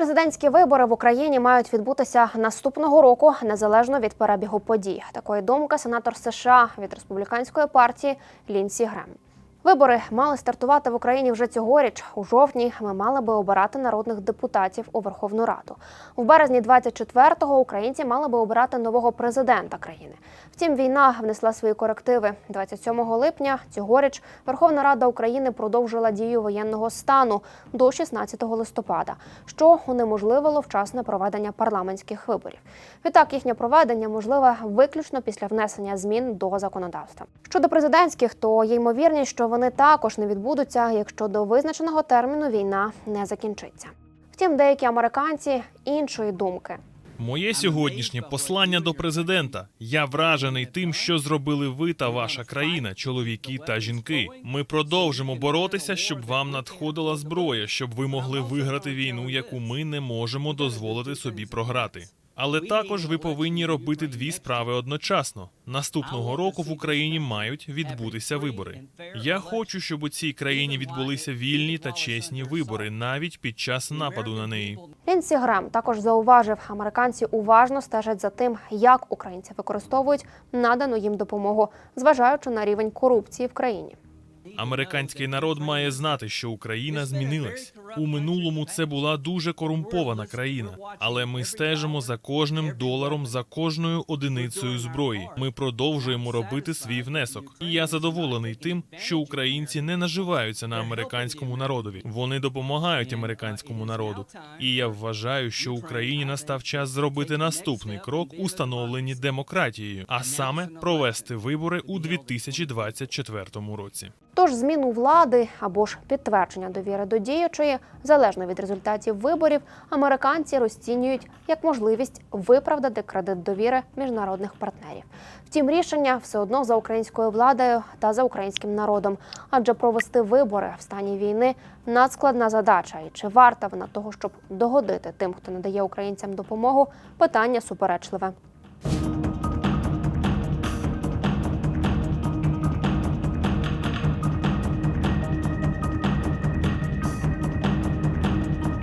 Президентські вибори в Україні мають відбутися наступного року незалежно від перебігу подій. Такої думки сенатор США від республіканської партії Лінсі Грем. Вибори мали стартувати в Україні вже цьогоріч. У жовтні ми мали би обирати народних депутатів у Верховну Раду. У березні 24-го українці мали би обирати нового президента країни. Втім, війна внесла свої корективи. 27 липня цьогоріч Верховна Рада України продовжила дію воєнного стану до 16 листопада, що унеможливило вчасне проведення парламентських виборів. Відтак їхнє проведення можливе виключно після внесення змін до законодавства. Щодо президентських, то є ймовірність, що вони також не відбудуться, якщо до визначеного терміну війна не закінчиться. Втім, деякі американці іншої думки. Моє сьогоднішнє послання до президента. Я вражений тим, що зробили ви та ваша країна, чоловіки та жінки. Ми продовжимо боротися, щоб вам надходила зброя, щоб ви могли виграти війну, яку ми не можемо дозволити собі програти. Але також ви повинні робити дві справи одночасно. Наступного року в Україні мають відбутися вибори. Я хочу, щоб у цій країні відбулися вільні та чесні вибори, навіть під час нападу на неї. Лінсі Грем також зауважив, американці уважно стежать за тим, як українці використовують надану їм допомогу, зважаючи на рівень корупції в країні. Американський народ має знати, що Україна змінилась. У минулому це була дуже корумпована країна, але ми стежимо за кожним доларом, за кожною одиницею зброї. Ми продовжуємо робити свій внесок. І я задоволений тим, що українці не наживаються на американському народові. Вони допомагають американському народу. І я вважаю, що Україні настав час зробити наступний крок у демократією, а саме провести вибори у 2024 році. Тож зміну влади або ж підтвердження довіри до діючої, залежно від результатів виборів, американці розцінюють як можливість виправдати кредит довіри міжнародних партнерів. Втім, рішення все одно за українською владою та за українським народом, адже провести вибори в стані війни надскладна задача. І чи варта вона того, щоб догодити тим, хто надає українцям допомогу, питання суперечливе.